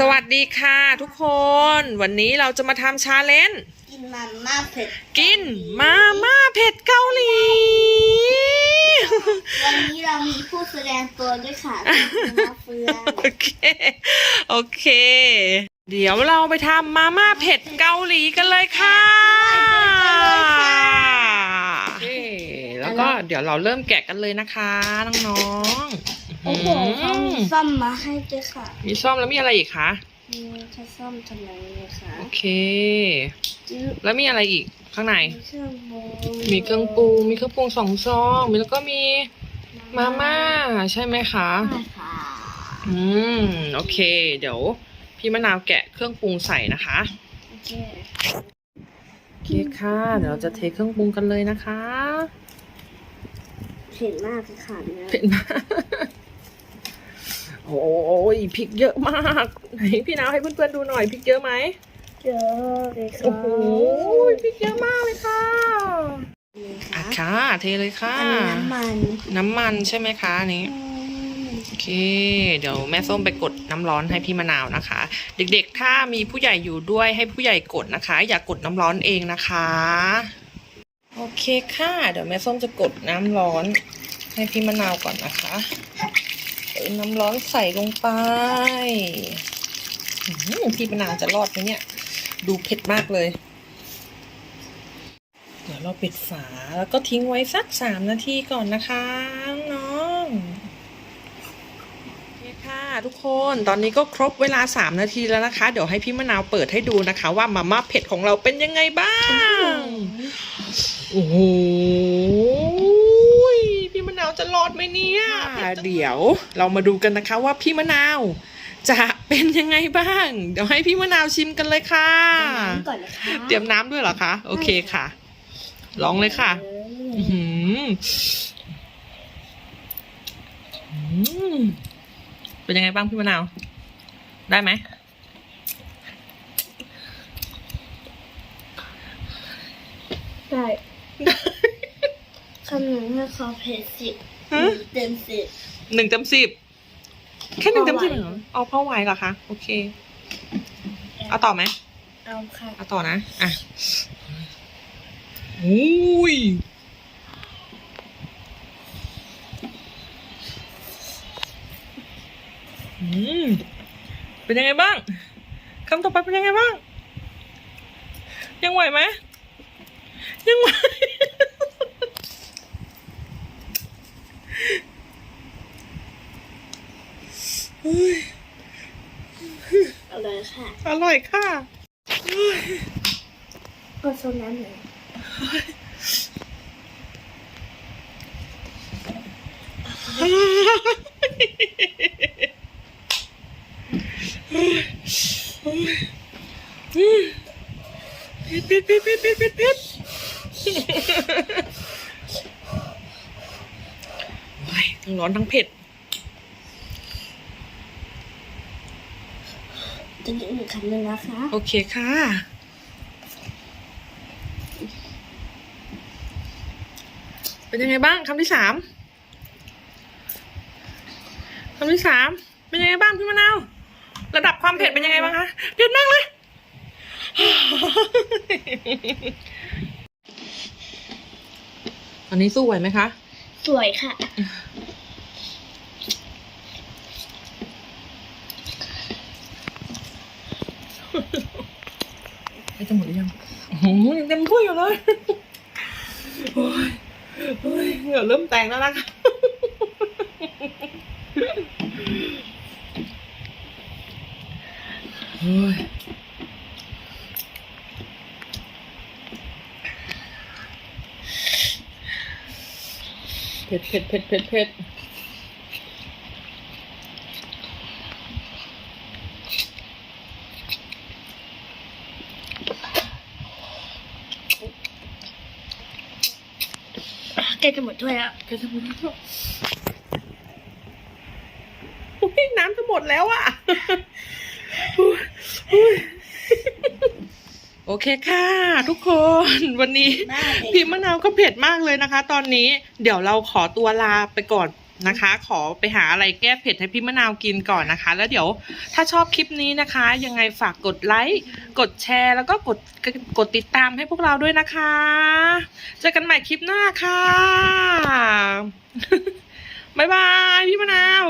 สวัสดีค่ะทุกคน วันนี้เราจะมาทำชาเลนจ์กินมันมากเผ็ดกินมาม่าเผ็ดเกาหลี วันนี้เรามีผู้แสดงตัวด้วยค่ะคุณมาเฟืองโอเค โอเค เดี๋ยวเราไปทำมาม่าเผ็ดเกาหลีกันเลยค่ะโอเคแล้วก็เดี๋ยวเราเริ่มแกะกันเลยนะคะน้องๆ โอ้โหเขามีซ่อมมาให้ด้วยค่ะ มีซ่อมแล้วมีอะไรอีกคะมีถ้าซ่อมทำไมเนี่ยคะโอเค จื้อแล้วมีอะไรอีกข้างใน มีเครื่องปรุงมีเครื่องปรุงมีเครื่องปรุงสองซองมีแล้วก็มีมาม่าใช่ไหมคะ ใช่ค่ะอืมโอเค เดี๋ยว พี่มะนาวแกะเครื่องปรุงใส่นะคะโอเคโอเคค่ะ เดี๋ยวเราจะเทเครื่องปรุงกันเลยนะคะ เผ็ดมากเลยค่ะเนี่ยเผ็ดมาก โอ้ยพริกเยอะมากไหนพี่นาวให้เพื่อนๆดูหน่อยพริกเยอะไหมเยอะเลยค่ะโอ้โหพริกเยอะมากเลยค่ะนี่อะค่ะค่ะเทเลยค่ะอันนี้น้ำมันน้ำมันใช่ไหมคะอันนี้อืมโอเค เดี๋ยวแม่ส้มไปกดน้ำร้อนให้พี่มะนาวนะคะ เด็กๆ ถ้ามีผู้ใหญ่อยู่ด้วยให้ผู้ใหญ่กดนะคะ อย่ากกดน้ำร้อนเองนะคะ โอเคค่ะ เดี๋ยวแม่ส้มจะกดน้ำร้อนให้พี่มะนาวก่อนนะคะเติม น้ำร้อนใส่ลงไปพี่มะนาวจะรอดไหมเนี่ย ดูเผ็ดมากเลย เดี๋ยวเราปิดฝาแล้วก็ทิ้งไว้สักสามนาทีก่อนนะคะน้องโอเคค่ะทุกคนตอนนี้ก็ครบเวลา 3 นาทีแล้วนะคะ เดี๋ยวให้พี่มะนาวเปิดให้ดูนะคะ ว่ามาม่าเผ็ดของเราเป็นยังไงบ้าง โอ้โหพี่มะนาวจะร อดไหมเนี่ยเดี๋ยวเรามาดูกันนะคะว่าพี่มะนาว จะเป็นยังไงบ้าง เดี๋ยวให้พี่มะนาวชิมกันเลยค่ะน้ำก่อนนะคะเตรียมน้ำด้วยเหรอคะ โอเคค่ะ ลองเลยค่ะเออื้ออหืออืมเป็นยังไงบ้างพี่มะนาว ได้ไหมได้คำหนึ่งให้เขาเผ็ดสิบ ฮะเต็มสิบหนึ่งเต็มสิบแค่หนึ่งเต็มสิบพอไหวเหรอเอาพอไหวเหรอคะโอเค เอาต่อไหมเอาค่ะเอาต่อนะอะอุ้ยอืมเป็นยังไงบ้างคำต่อไปเป็นยังไงบ้าง ยังไหวไหมยังไหว เอาเลยค่ะ อร่อยค่ะก็โซนนั้นเลยปิดปิดปิดปิดปิดปิดปิดโอ้ยทั้งร้อนทั้งเผ็ด จะกินอีกคำหนึ่งนะคะ โอเคค่ะ เป็นยังไงบ้างคำที่สามคำที่สามเป็นยังไงบ้างพี่มะนาวระดับความเผ็ดเป็นยังไงบ้างคะเผ็ดมากเลยตอนนี้สู้ไหวไหมคะ สวยค่ะ ไอ้จะหมดหรือยังโอ้โหยังเต็มถ้วยอยู่เลยโอ้ยโอ้ยเหงื่อเริ่มแตกแล้วนะคะโอ้ยเผ็ดเผ็ดเผ็ดเผ็ดเผ็ด แกจะหมดถ้วยแล้วแกจะหมดแล้วอุ๊ยน้ำจะหมดแล้วอะอุ๊ยอุ๊ยโอเคค่ะ ทุกคนวันนี้ได้เลยพี่มะนาวก็เผ็ดมากเลยนะคะ ตอนนี้เดี๋ยวเราขอตัวลาไปก่อน นะคะ ขอไปหาอะไรแก้เผ็ดให้พี่มะนาวกินก่อนนะคะ แล้วเดี๋ยวถ้าชอบคลิปนี้นะคะ ยังไงฝากกดไลค์กดแชร์ แล้วก็กดกดติดตามให้พวกเราด้วยนะคะ เจอกันใหม่คลิปหน้าค่ะบ๊ายบายพี่มะนาว